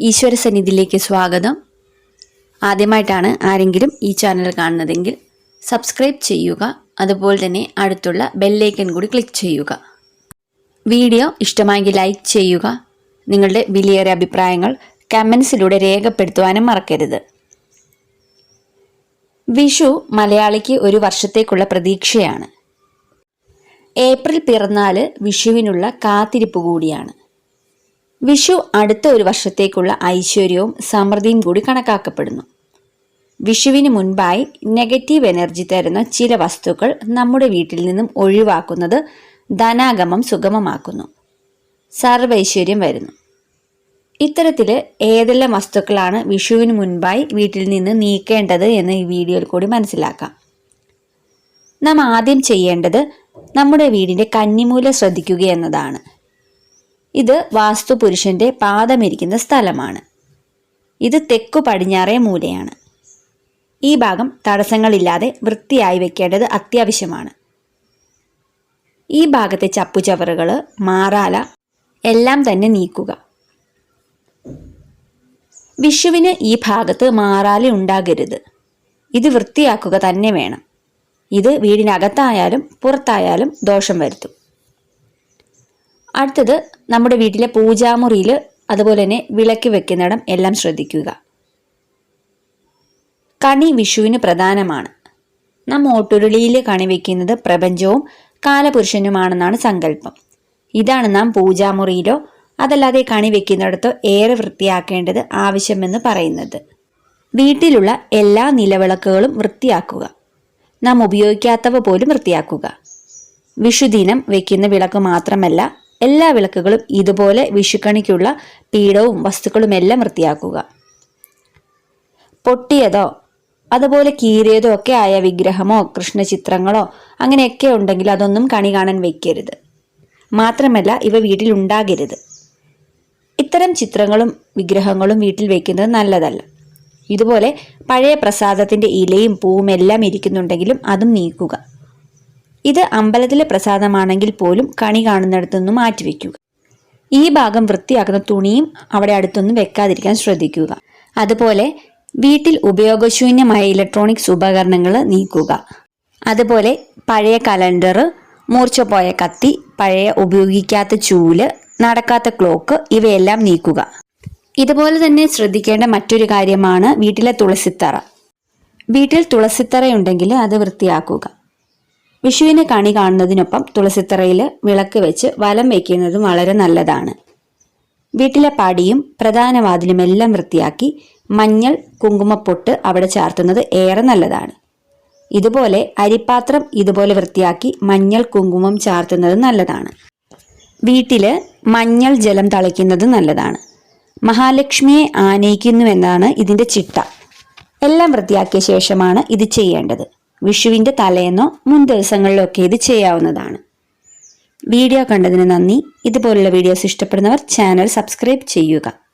ഈശ്വര സന്നിധിയിലേക്ക് സ്വാഗതം. ആദ്യമായിട്ടാണ് ആരെങ്കിലും ഈ ചാനൽ കാണുന്നതെങ്കിൽ സബ്സ്ക്രൈബ് ചെയ്യുക. അതുപോലെ തന്നെ അടുത്തുള്ള ബെല്ലൈക്കൻ കൂടി ക്ലിക്ക് ചെയ്യുക. വീഡിയോ ഇഷ്ടമായെങ്കിൽ ലൈക്ക് ചെയ്യുക. നിങ്ങളുടെ വിലയേറിയ അഭിപ്രായങ്ങൾ കമൻസിലൂടെ രേഖപ്പെടുത്തുവാനും മറക്കരുത്. വിഷു മലയാളിക്ക് ഒരു വർഷത്തേക്കുള്ള പ്രതീക്ഷയാണ്. ഏപ്രിൽ പിറന്നാൽ വിഷുവിനുള്ള കാത്തിരിപ്പ് കൂടിയാണ്. വിഷു അടുത്ത ഒരു വർഷത്തേക്കുള്ള ഐശ്വര്യവും സമൃദ്ധിയും കൂടി കണക്കാക്കപ്പെടുന്നു. വിഷുവിന് മുൻപായി നെഗറ്റീവ് എനർജി തരുന്ന ചില വസ്തുക്കൾ നമ്മുടെ വീട്ടിൽ നിന്നും ഒഴിവാക്കുന്നത് ധനാഗമം സുഗമമാക്കുന്നു. സർവൈശ്വര്യം വരുന്നു. ഇത്തരത്തിൽ ഏതെല്ലാം വസ്തുക്കളാണ് വിഷുവിന് മുൻപായി വീട്ടിൽ നിന്ന് നീക്കേണ്ടത് എന്ന് ഈ വീഡിയോയിൽ കൂടി മനസ്സിലാക്കാം. നാം ആദ്യം ചെയ്യേണ്ടത് നമ്മുടെ വീടിന്റെ കന്നിമൂല ശ്രദ്ധിക്കുക എന്നതാണ്. ഇത് വാസ്തുപുരുഷന്റെ പാദമിരിക്കുന്ന സ്ഥലമാണ്. ഇത് തെക്കു പടിഞ്ഞാറേ മൂലയാണ്. ഈ ഭാഗം തടസ്സങ്ങളില്ലാതെ വൃത്തിയായി വെക്കേണ്ടത് അത്യാവശ്യമാണ്. ഈ ഭാഗത്തെ ചപ്പുചവറുകൾ മാറാല എല്ലാം തന്നെ നീക്കുക. വിഷുവിന് ഈ ഭാഗത്ത് മാറാല ഉണ്ടാകരുത്. ഇത് വൃത്തിയാക്കുക തന്നെ വേണം. ഇത് വീടിനകത്തായാലും പുറത്തായാലും ദോഷം വരുത്തും. അടുത്തത് നമ്മുടെ വീട്ടിലെ പൂജാമുറിയിൽ അതുപോലെ തന്നെ വിളക്ക് വെക്കുന്നിടം എല്ലാം ശ്രദ്ധിക്കുക. കണി വിഷുവിന് പ്രധാനമാണ്. നാം ഓട്ടുരുളിയിൽ കണി വെക്കുന്നത് പ്രപഞ്ചവും കാലപുരുഷനുമാണെന്നാണ് സങ്കല്പം. ഇതാണ് നാം പൂജാമുറിയിലോ അതല്ലാതെ കണി വെക്കുന്നിടത്തോ ഏറെ വൃത്തിയാക്കേണ്ടത് ആവശ്യമെന്ന് പറയുന്നത്. വീട്ടിലുള്ള എല്ലാ നിലവിളക്കുകളും വൃത്തിയാക്കുക. നാം ഉപയോഗിക്കാത്തവ പോലും വൃത്തിയാക്കുക. വിഷുദിനം വെക്കുന്ന വിളക്ക് മാത്രമല്ല എല്ലാ വിളക്കുകളും ഇതുപോലെ വിഷുക്കണിക്കുള്ള പീഠവും വസ്തുക്കളും എല്ലാം വൃത്തിയാക്കുക. പൊട്ടിയതോ അതുപോലെ കീറിയതോ ഒക്കെ ആയ വിഗ്രഹമോ കൃഷ്ണചിത്രങ്ങളോ അങ്ങനെയൊക്കെ ഉണ്ടെങ്കിൽ അതൊന്നും കണി കാണാൻ വയ്ക്കരുത് മാത്രമല്ല ഇവ വീട്ടിൽ ഉണ്ടാകരുത് ഇത്തരം ചിത്രങ്ങളും വിഗ്രഹങ്ങളും വീട്ടിൽ വയ്ക്കുന്നത് നല്ലതല്ല. ഇതുപോലെ പഴയ പ്രസാദത്തിന്റെ ഇലയും പൂവും എല്ലാം ഇരിക്കുന്നുണ്ടെങ്കിലും അതും നീക്കുക. ഇത് അമ്പലത്തിലെ പ്രസാദമാണെങ്കിൽ പോലും കണി കാണുന്നിടത്തുനിന്ന് മാറ്റിവെക്കുക ഈ ഭാഗം വൃത്തിയാക്കുന്ന തുണിയും അവിടെ അടുത്തൊന്നും വെക്കാതിരിക്കാൻ ശ്രദ്ധിക്കുക. അതുപോലെ വീട്ടിൽ ഉപയോഗശൂന്യമായ ഇലക്ട്രോണിക്സ് ഉപകരണങ്ങൾ നീക്കുക. അതുപോലെ പഴയ കലണ്ടർ മൂർച്ചപോയ കത്തി പഴയ ഉപയോഗിക്കാത്ത ചൂൽ നടക്കാത്ത ക്ലോക്ക് ഇവയെല്ലാം നീക്കുക. ഇതുപോലെ തന്നെ ശ്രദ്ധിക്കേണ്ട മറ്റൊരു കാര്യമാണ് വീട്ടിലെ തുളസിത്തറ. വീട്ടിൽ തുളസിത്തറയുണ്ടെങ്കിൽ അത് വൃത്തിയാക്കുക. വിഷുവിന് കണി കാണുന്നതിനൊപ്പം തുളസിത്തറയിൽ വിളക്ക് വെച്ച് വലം വയ്ക്കുന്നതും വളരെ നല്ലതാണ്. വീട്ടിലെ പടിയും പ്രധാന വാതിലും എല്ലാം വൃത്തിയാക്കി മഞ്ഞൾ കുങ്കുമപ്പൊട്ട് അവിടെ ചാർത്തുന്നത് ഏറെ നല്ലതാണ്. ഇതുപോലെ അരിപ്പാത്രം ഇതുപോലെ വൃത്തിയാക്കി മഞ്ഞൾ കുങ്കുമം ചാർത്തുന്നത് നല്ലതാണ്. വീട്ടിൽ മഞ്ഞൾ ജലം തളിക്കുന്നത് നല്ലതാണ്. മഹാലക്ഷ്മിയെ ആനയിക്കുന്നുവെന്നാണ് ഇതിന്റെ ചിട്ട. എല്ലാം വൃത്തിയാക്കിയ ശേഷമാണ് ഇത് ചെയ്യേണ്ടത്. വിഷുവിന്റെ തലേന്നോ മുൻ ദിവസങ്ങളിലോ ഒക്കെ ഇത് ചെയ്യാവുന്നതാണ്. വീഡിയോ കണ്ടതിന് നന്ദി. ഇതുപോലുള്ള വീഡിയോസ് ഇഷ്ടപ്പെടുന്നവർ ചാനൽ സബ്സ്ക്രൈബ് ചെയ്യുക.